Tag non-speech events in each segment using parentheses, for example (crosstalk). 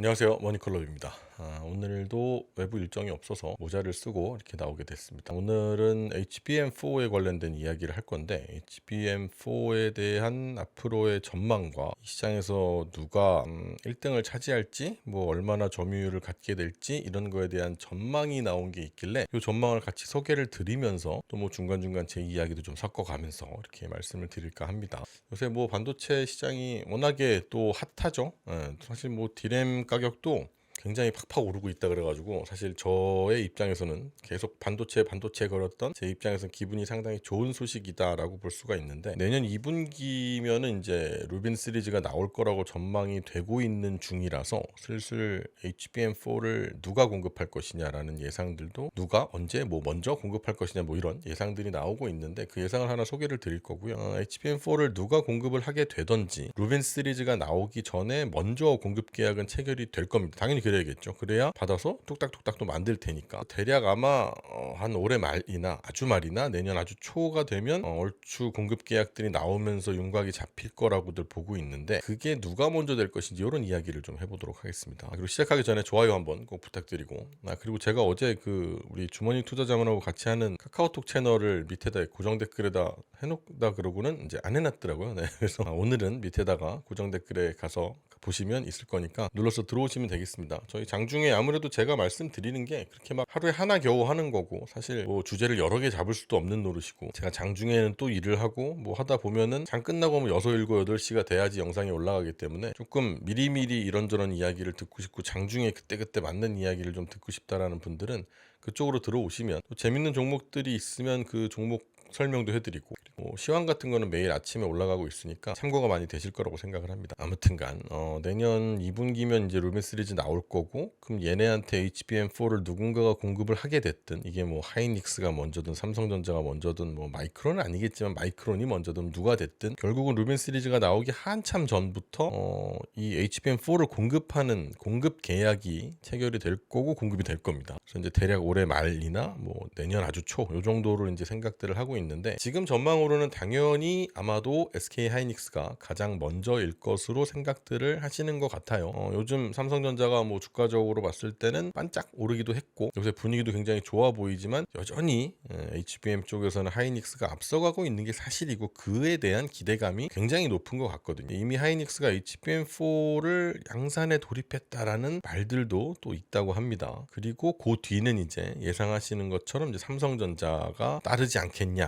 안녕하세요. 머니컬럽입니다 아, 오늘도 외부 일정이 없어서 모자를 쓰고 이렇게 나오게 됐습니다. 오늘은 HBM4에 관련된 이야기를 할 건데 HBM4에 대한 앞으로의 전망과 이 시장에서 누가 음, 1등을 차지할지 뭐 얼마나 점유율을 갖게 될지 이런 거에 대한 전망이 나온 게 있길래 이 전망을 같이 소개를 드리면서 또 뭐 중간중간 제 이야기도 좀 섞어가면서 이렇게 말씀을 드릴까 합니다. 요새 뭐 반도체 시장이 워낙에 또 핫하죠. 예, 사실 뭐 디램 가격도 굉장히 팍팍 오르고 있다 그래가지고 사실 저의 입장에서는 계속 반도체 반도체 걸었던 제 입장에서는 기분이 상당히 좋은 소식이다라고 볼 수가 있는데 내년 2분기면은 이제 루빈 시리즈가 나올 거라고 전망이 되고 있는 중이라서 슬슬 HBM4를 누가 공급할 것이냐라는 예상들도 누가 언제 뭐 먼저 공급할 것이냐 뭐 이런 예상들이 나오고 있는데 그 예상을 하나 소개를 드릴 거고요. 어, HBM4를 누가 공급을 하게 되던지 루빈 시리즈가 나오기 전에 먼저 공급 계약은 체결이 될 겁니다. 당연히 그래야겠죠. 그래야 받아서 뚝딱뚝딱 또 만들 테니까 대략 아마 어, 한 올해 말이나 아주 말이나 내년 아주 초가 되면 어, 얼추 공급 계약들이 나오면서 윤곽이 잡힐 거라고들 보고 있는데 그게 누가 먼저 될 것인지 이런 이야기를 좀 해보도록 하겠습니다. 아, 그리고 시작하기 전에 좋아요 한번 꼭 부탁드리고 아, 그리고 제가 어제 그 우리 주머니 투자자문하고 같이 하는 카카오톡 채널을 밑에다 고정 댓글에다 해놓다 그러고는 이제 안 해놨더라고요. 네, 그래서 아, 오늘은 밑에다가 고정 댓글에 가서 보시면 있을 거니까 눌러서 들어오시면 되겠습니다. 저희 장중에 아무래도 제가 말씀드리는 게 그렇게 막 하루에 하나 겨우 하는 거고 사실 뭐 주제를 여러 개 잡을 수도 없는 노릇이고 제가 장중에는 또 일을 하고 뭐 하다 보면은 장 끝나고 뭐 6, 7, 8시가 돼야지 영상이 올라가기 때문에 조금 미리미리 이런저런 이야기를 듣고 싶고 장중에 그때그때 맞는 이야기를 좀 듣고 싶다라는 분들은 그쪽으로 들어오시면 또 재밌는 종목들이 있으면 그 종목 설명도 해드리고 그리고 시황 같은 거는 매일 아침에 올라가고 있으니까 참고가 많이 되실 거라고 생각을 합니다. 아무튼간 어, 내년 2분기면 이제 루빈 시리즈 나올 거고 그럼 얘네한테 HBM4를 누군가가 공급을 하게 됐든 이게 뭐 하이닉스가 먼저든 삼성전자가 먼저든 뭐 마이크론은 아니겠지만 마이크론이 먼저든 누가 됐든 결국은 루빈 시리즈가 나오기 한참 전부터 어, 이 HBM4를 공급하는 공급 계약이 체결이 될 거고 공급이 될 겁니다. 그래서 이제 대략 올해 말이나 뭐 내년 아주 초 요 정도로 이제 생각들을 하고 있는데 지금 전망으로는 당연히 아마도 SK 하이닉스가 가장 먼저일 것으로 생각들을 하시는 것 같아요. 어, 요즘 삼성전자가 뭐 주가적으로 봤을 때는 반짝 오르기도 했고 요새 분위기도 굉장히 좋아 보이지만 여전히 에, HBM 쪽에서는 하이닉스가 앞서가고 있는 게 사실이고 그에 대한 기대감이 굉장히 높은 것 같거든요. 이미 하이닉스가 HBM4를 양산에 돌입했다라는 말들도 또 있다고 합니다. 그리고 그 뒤는 이제 예상하시는 것처럼 이제 삼성전자가 따르지 않겠냐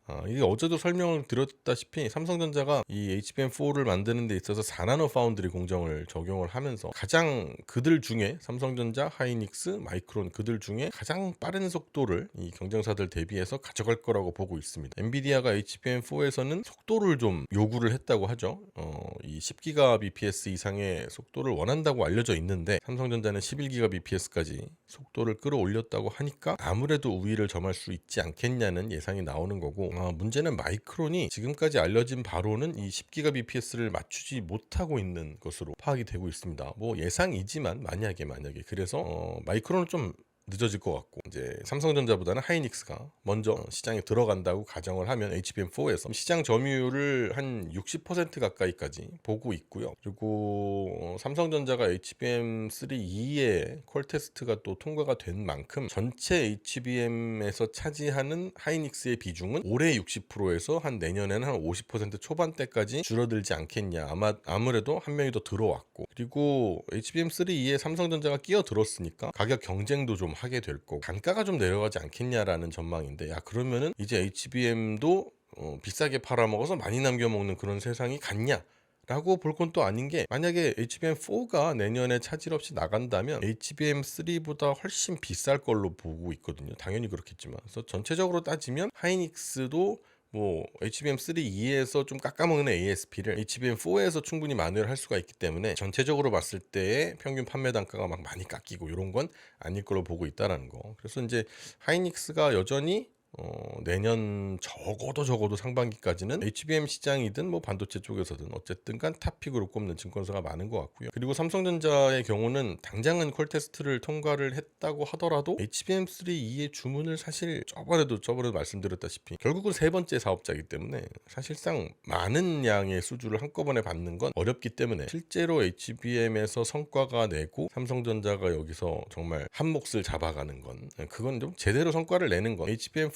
아, 이게 어제도 설명을 드렸다시피 삼성전자가 이 HBM4를 만드는 데 있어서 4나노 파운드리 공정을 적용을 하면서 가장 그들 중에 삼성전자, 하이닉스, 마이크론 그들 중에 가장 빠른 속도를 이 경쟁사들 대비해서 가져갈 거라고 보고 있습니다. 엔비디아가 HBM4에서는 속도를 좀 요구를 했다고 하죠. 어, 이 10기가 bps 이상의 속도를 원한다고 알려져 있는데 삼성전자는 11기가 bps까지 속도를 끌어올렸다고 하니까 아무래도 우위를 점할 수 있지 않겠냐는 예상이 나오는 거고 아, 문제는 마이크론이 지금까지 알려진 바로는 이 10기가 bps를 맞추지 못하고 있는 것으로 파악이 되고 있습니다. 뭐 예상이지만 만약에 만약에 그래서 어, 마이크론은 좀 늦어질 것 같고 이제 삼성전자보다는 하이닉스가 먼저 시장에 들어간다고 가정을 하면 HBM4에서 시장 점유율을 한 60% 가까이까지 보고 있고요. 그리고 어, 삼성전자가 HBM3E의 콜 테스트가 또 통과가 된 만큼 전체 HBM에서 차지하는 하이닉스의 비중은 올해 60%에서 한 내년에는 한 50% 초반대까지 줄어들지 않겠냐. 아마 아무래도 한 명이 더 들어왔고 그리고 HBM3E에 삼성전자가 끼어들었으니까 가격 경쟁도 좀 하게 될 거고 단가가 좀 내려가지 않겠냐라는 전망인데 야 그러면은 이제 HBM도 어, 비싸게 팔아먹어서 많이 남겨먹는 그런 세상이 같냐? 라고 볼 건 또 아닌 게 만약에 HBM4가 내년에 차질 없이 나간다면 HBM3보다 훨씬 비쌀 걸로 보고 있거든요. 당연히 그렇겠지만. 그래서 전체적으로 따지면 하이닉스도 뭐 HBM3E에서 좀 깎아먹는 ASP를 HBM4에서 충분히 만회를 할 수가 있기 때문에 전체적으로 봤을 때의 평균 판매 단가가 막 많이 깎이고 이런 건 아닐 걸로 보고 있다라는 거. 그래서 이제 하이닉스가 여전히 어, 내년 적어도 적어도 상반기까지는 HBM 시장이든 뭐 반도체 쪽에서든 어쨌든 간 탑픽으로 꼽는 증권사가 많은 것 같고요. 그리고 삼성전자의 경우는 당장은 콜 테스트를 통과를 했다고 하더라도 HBM3E의 주문을 사실 저번에도 저번에도 말씀드렸다시피 결국은 세 번째 사업자이기 때문에 사실상 많은 양의 수주를 한꺼번에 받는 건 어렵기 때문에 실제로 HBM에서 성과가 내고 삼성전자가 여기서 정말 한 몫을 잡아가는 건 그건 좀 제대로 성과를 내는 건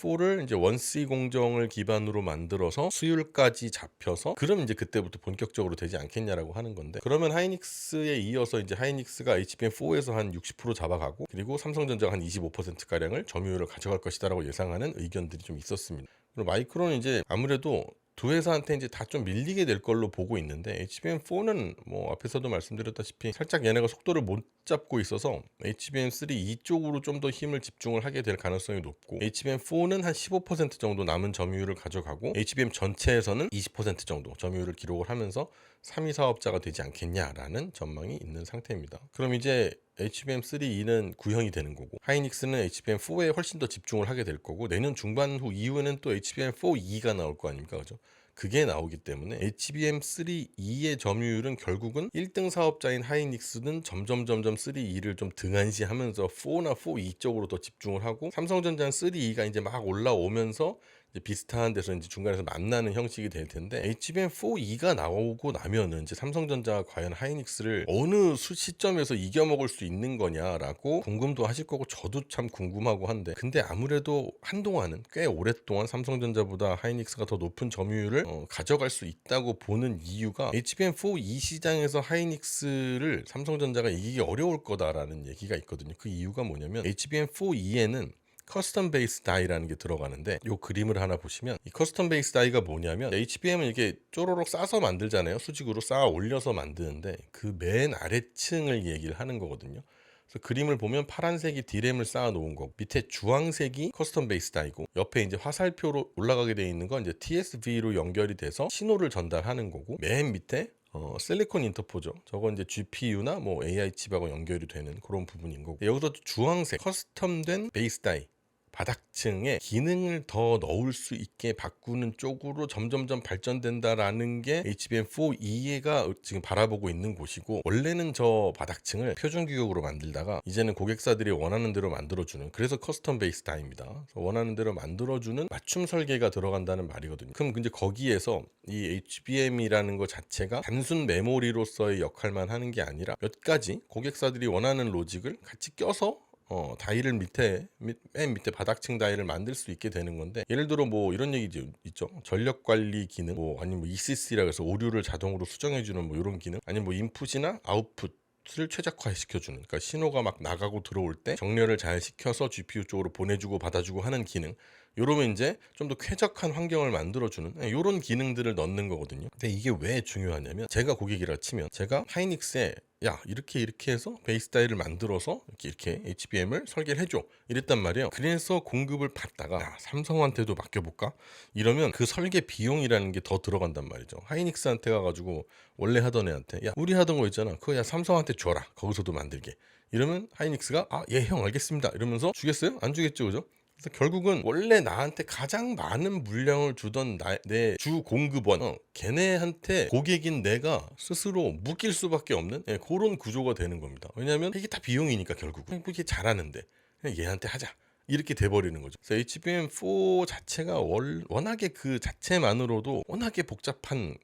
HBM4를 이제 원C 공정을 기반으로 만들어서 수율까지 잡혀서 그럼 이제 그때부터 본격적으로 되지 않겠냐라고 하는 건데 그러면 하이닉스에 이어서 이제 하이닉스가 HBM4에서 한 60% 잡아가고 그리고 삼성전자가 한 25% 가량을 점유율을 가져갈 것이다라고 예상하는 의견들이 좀 있었습니다. 그리고 마이크론은 이제 아무래도 두 회사한테 이제 다 좀 밀리게 될 걸로 보고 있는데 HBM4는 뭐 앞에서도 말씀드렸다시피 살짝 얘네가 속도를 못 잡고 있어서 HBM3 이쪽으로 좀 더 힘을 집중을 하게 될 가능성이 높고 HBM4는 한 15% 정도 남은 점유율을 가져가고 HBM 전체에서는 20% 정도 점유율을 기록을 하면서 3위 사업자가 되지 않겠냐라는 전망이 있는 상태입니다. 그럼 이제 HBM3E는 구형이 되는 거고 하이닉스는 HBM4에 훨씬 더 집중을 하게 될 거고 내년 중반 후 이후에는 또 HBM4E가 나올 거 아닙니까 그죠? 그게 나오기 때문에 HBM3E의 점유율은 결국은 1등 사업자인 하이닉스는 점점 점점 3E를 좀 등한시하면서 4나 4E 쪽으로 더 집중을 하고 삼성전자는 3E가 이제 막 올라오면서 비슷한 데서 이제 중간에서 만나는 형식이 될 텐데 HBM4E가 나오고 나면은 이제 삼성전자가 과연 하이닉스를 어느 수 시점에서 이겨먹을 수 있는 거냐라고 궁금도 하실 거고 저도 참 궁금하고 한데 근데 아무래도 한동안은 꽤 오랫동안 삼성전자보다 하이닉스가 더 높은 점유율을 어, 가져갈 수 있다고 보는 이유가 HBM4E 시장에서 하이닉스를 삼성전자가 이기기 어려울 거다라는 얘기가 있거든요. 그 이유가 뭐냐면 HBM4E에는 커스텀 베이스 다이라는 게 들어가는데 요 그림을 하나 보시면 이 커스텀 베이스 다이가 뭐냐면 HBM은 이렇게 쪼로록 싸서 만들잖아요. 수직으로 쌓아 올려서 만드는데 그 맨 아래층을 얘기를 하는 거거든요. 그래서 그림을 보면 파란색이 디램을 쌓아 놓은 거고 밑에 주황색이 커스텀 베이스 다이고 옆에 이제 화살표로 올라가게 돼 있는 건 이제 TSV로 연결이 돼서 신호를 전달하는 거고 맨 밑에 어, 실리콘 인터포죠. 저건 이제 GPU나 뭐 AI 칩하고 연결이 되는 그런 부분인 거고 여기서 주황색 커스텀된 베이스 다이 바닥층에 기능을 더 넣을 수 있게 바꾸는 쪽으로 점점점 발전된다라는 게 HBM4E가 지금 바라보고 있는 곳이고 원래는 저 바닥층을 표준 규격으로 만들다가 이제는 고객사들이 원하는 대로 만들어주는 그래서 커스텀 베이스 다입니다. 원하는 대로 만들어주는 맞춤 설계가 들어간다는 말이거든요. 그럼 이제 거기에서 이 HBM이라는 것 자체가 단순 메모리로서의 역할만 하는 게 아니라 몇 가지 고객사들이 원하는 로직을 같이 껴서 어, 다이를 밑에 밑, 맨 밑에 바닥층 다이를 만들 수 있게 되는 건데 예를 들어 뭐 이런 얘기 있죠. 전력 관리 기능 뭐 아니면 뭐 ECC라 그래서 오류를 자동으로 수정해 주는 뭐 이런 기능 아니면 뭐 인풋이나 아웃풋 을 최적화시켜주는 그러니까 신호가 막 나가고 들어올 때 정렬을 잘 시켜서 GPU 쪽으로 보내주고 받아주고 하는 기능 요러면 이제 좀 더 쾌적한 환경을 만들어주는 이런 예, 기능들을 넣는 거거든요. 근데 이게 왜 중요하냐면 제가 고객이라 치면 제가 하이닉스에 야 이렇게 이렇게 해서 베이스 다이를 만들어서 이렇게 이렇게 HBM을 설계를 해줘 이랬단 말이에요. 그래서 공급을 받다가 야, 삼성한테도 맡겨볼까? 이러면 그 설계 비용이라는 게 더 들어간단 말이죠. 하이닉스한테 가가지고 원래 하던 애한테 야 우리 하던 거 있잖아 그거 야 삼성한테 줘라 거기서도 만들게 이러면 하이닉스가 아 예 형 알겠습니다 이러면서 주겠어요? 안 주겠죠 그죠? 그래서 결국은 원래 나한테 가장 많은 물량을 주던 내 주 공급원 어, 걔네한테 고객인 내가 스스로 묶일 수밖에 없는 예, 그런 구조가 되는 겁니다. 왜냐하면 이게 다 비용이니까 결국은 이게 잘하는데 그냥 얘한테 하자. 이렇게 돼버리는 거죠. 그래서 HBM4 자체가 월, 워낙에 그 자체만으로도 워낙에 복잡한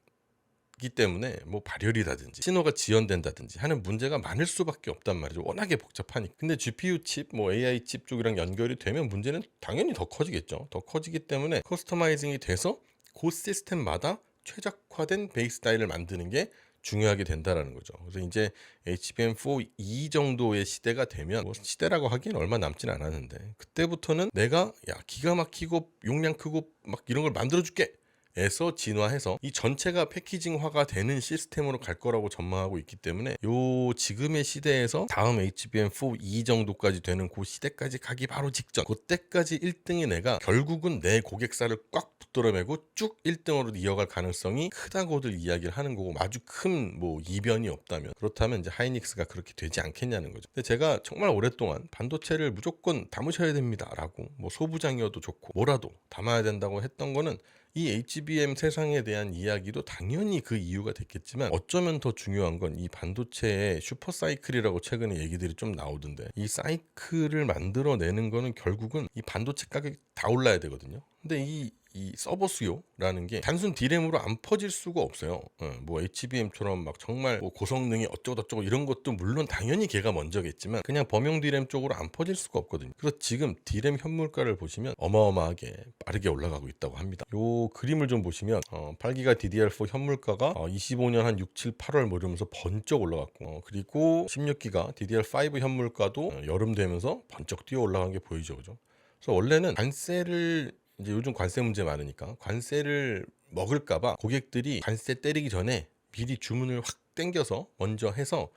기 때문에 뭐 발열이라든지 신호가 지연된다든지 하는 문제가 많을 수밖에 없단 말이죠. 워낙에 복잡하니까. 근데 GPU 칩, 뭐 AI 칩 쪽이랑 연결이 되면 문제는 당연히 더 커지겠죠. 더 커지기 때문에 커스터마이징이 돼서 그 시스템마다 최적화된 베이스 타일을 만드는 게 중요하게 된다라는 거죠. 그래서 이제 HBM4 이 정도의 시대가 되면 뭐 시대라고 하기엔 얼마 남진 않았는데 그때부터는 내가 야 기가 막히고 용량 크고 막 이런 걸 만들어 줄게 에서 진화해서 이 전체가 패키징화가 되는 시스템으로 갈 거라고 전망하고 있기 때문에 요 지금의 시대에서 다음 HBM4E 정도까지 되는 그 시대까지 가기 바로 직전 그때까지 1등의 내가 결국은 내 고객사를 꽉 붙들어매고 쭉 1등으로 이어갈 가능성이 크다고들 이야기를 하는 거고 아주 큰 뭐 이변이 없다면 그렇다면 이제 하이닉스가 그렇게 되지 않겠냐는 거죠. 근데 제가 정말 오랫동안 반도체를 무조건 담으셔야 됩니다라고 뭐 소부장이어도 좋고 뭐라도 담아야 된다고 했던 거는 이 HBM 세상에 대한 이야기도 당연히 그 이유가 됐겠지만 어쩌면 더 중요한 건 이 반도체의 슈퍼 사이클이라고 최근에 얘기들이 좀 나오던데 이 사이클을 만들어내는 거는 결국은 이 반도체 가격이 다 올라야 되거든요. 근데 이 이 서버 수요라는 게 단순 디램으로 안 퍼질 수가 없어요. 어, 뭐 HBM처럼 막 정말 뭐 고성능이 어쩌고 저쩌고 이런 것도 물론 당연히 걔가 먼저겠지만 그냥 범용 디램 쪽으로 안 퍼질 수가 없거든요. 그래서 지금 디램 현물가를 보시면 어마어마하게 빠르게 올라가고 있다고 합니다. 요 그림을 좀 보시면 어, 8기가 DDR4 현물가가 어, 25년 한 6, 7, 8월 뭐 이러면서 번쩍 올라갔고 어, 그리고 16기가 DDR5 현물가도 어, 여름 되면서 번쩍 뛰어 올라간 게 보이죠, 그죠? 그래서 원래는 관세를 이제 요즘 관세 문제 많으니까 관세를 먹을까봐 고객들이 관세 때리기 전에 미리 주문을 확 땡겨서 먼저 해서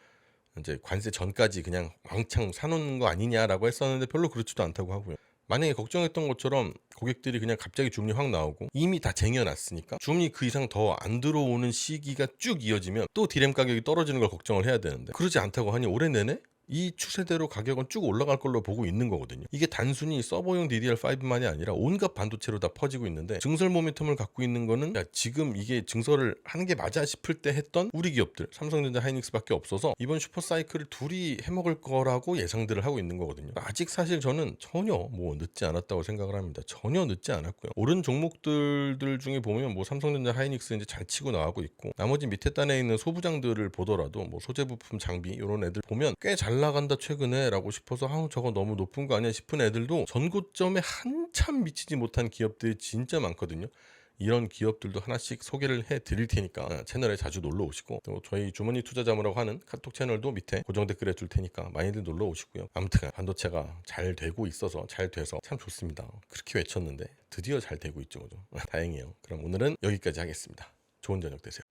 이제 관세 전까지 그냥 왕창 사놓는 거 아니냐라고 했었는데 별로 그렇지도 않다고 하고요. 만약에 걱정했던 것처럼 고객들이 그냥 갑자기 주문이 확 나오고 이미 다 쟁여놨으니까 주문이 그 이상 더 안 들어오는 시기가 쭉 이어지면 또 디램 가격이 떨어지는 걸 걱정을 해야 되는데 그러지 않다고 하니 올해 내내 이 추세대로 가격은 쭉 올라갈 걸로 보고 있는 거거든요. 이게 단순히 서버용 DDR5만이 아니라 온갖 반도체로 다 퍼지고 있는데 증설 모멘텀을 갖고 있는 거는 야, 지금 이게 증설을 하는 게 맞아 싶을 때 했던 우리 기업들 삼성전자 하이닉스밖에 없어서 이번 슈퍼 사이클을 둘이 해먹을 거라고 예상들을 하고 있는 거거든요. 아직 사실 저는 전혀 뭐 늦지 않았다고 생각을 합니다. 전혀 늦지 않았고요. 오른 종목들들 중에 보면 뭐 삼성전자 하이닉스 이제 잘 치고 나가고 있고 나머지 밑에 단에 있는 소부장들을 보더라도 뭐 소재 부품 장비 이런 애들 보면 꽤잘 나간다 최근에라고 싶어서 아우 저거 너무 높은 거 아니야 싶은 애들도 전고점에 한참 미치지 못한 기업들이 진짜 많거든요. 이런 기업들도 하나씩 소개를 해 드릴 테니까 채널에 자주 놀러 오시고 또 저희 주머니 투자자문이라고 하는 카톡 채널도 밑에 고정 댓글에 둘 테니까 많이들 놀러 오시고요. 아무튼 반도체가 잘 되고 있어서 잘 돼서 참 좋습니다. 그렇게 외쳤는데 드디어 잘 되고 있죠. 그죠? (laughs) 다행이에요. 그럼 오늘은 여기까지 하겠습니다. 좋은 저녁 되세요.